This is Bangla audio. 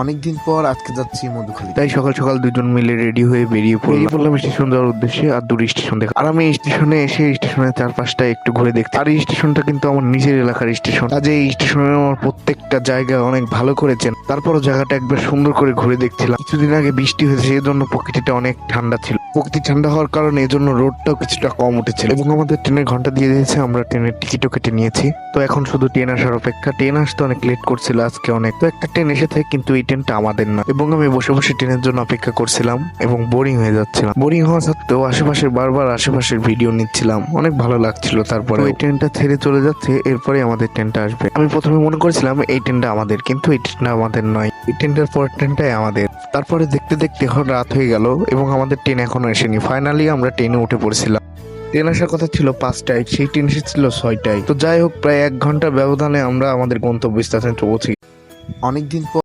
অনেকদিন পর আজকে যাচ্ছি মধুখালী। তাই সকাল সকাল দুজন মিলে রেডি হয়ে বেরিয়ে পড়লাম। পড়লাম স্টেশন যাওয়ার উদ্দেশ্যে আর দূর স্টেশন দেখা। আর আমি এই স্টেশনে এসে স্টেশনের চারপাশটা একটু ঘুরে দেখতে আর এই স্টেশনটা কিন্তু আমার নিজের এলাকার স্টেশন। কাজে এই স্টেশনে আমার প্রত্যেকটা জায়গা অনেক ভালো করেছেন। তারপরও জায়গাটা একবার সুন্দর করে ঘুরে দেখছিলাম। কিছুদিন আগে বৃষ্টি হয়েছে সেই জন্য প্রকৃতিটা অনেক ঠান্ডা ছিল। প্রকৃতি ঠান্ডা হওয়ার কারণে এই জন্য রোডটাও কিছুটা কম উঠেছিল। এবং আমাদের ট্রেনের ঘণ্টা দিয়ে দিয়েছে আমরা ট্রেনের টিকিটও কেটে নিয়েছি। তো এখন শুধু ট্রেন আসার অপেক্ষা। ট্রেন আসতে অনেক লেট করছিল আজকে অনেক। তো একটা ট্রেন এসে থাকে কিন্তু এই ট্রেনটা আমাদের না। এবং আমি বসে বসে ট্রেনের জন্য অপেক্ষা করছিলাম এবং বোরিং হয়ে যাচ্ছিলাম। বোরিং হওয়া সত্ত্বেও আশেপাশের বারবার আশেপাশের ভিডিও নিচ্ছিলাম। অনেক ভালো লাগছিল তারপরে। ওই ট্রেনটা ছেড়ে চলে যাচ্ছে এরপরে আমাদের ট্রেনটা আসবে। আমি প্রথমে মনে করেছিলাম এই ট্রেনটা আমাদের কিন্তু এই ট্রেনটা আমাদের নয়। এই ট্রেনটার পরের ট্রেনটাই আমাদের। তারপরে দেখতে দেখতে এখন রাত হয়ে গেল এবং আমাদের ট্রেন এখনও আসেনি। ফাইনালি আমরা ট্রেনে উঠে পড়েছিলাম। ট্রেন আসার কথা ছিল পাঁচটায়, সেই ট্রেন এসেছিল ছয়টায়। তো যাই হোক, প্রায় এক ঘণ্টা ব্যবধানে আমরা আমাদের গন্তব্যস্থানে পৌঁছে অনেকদিন পর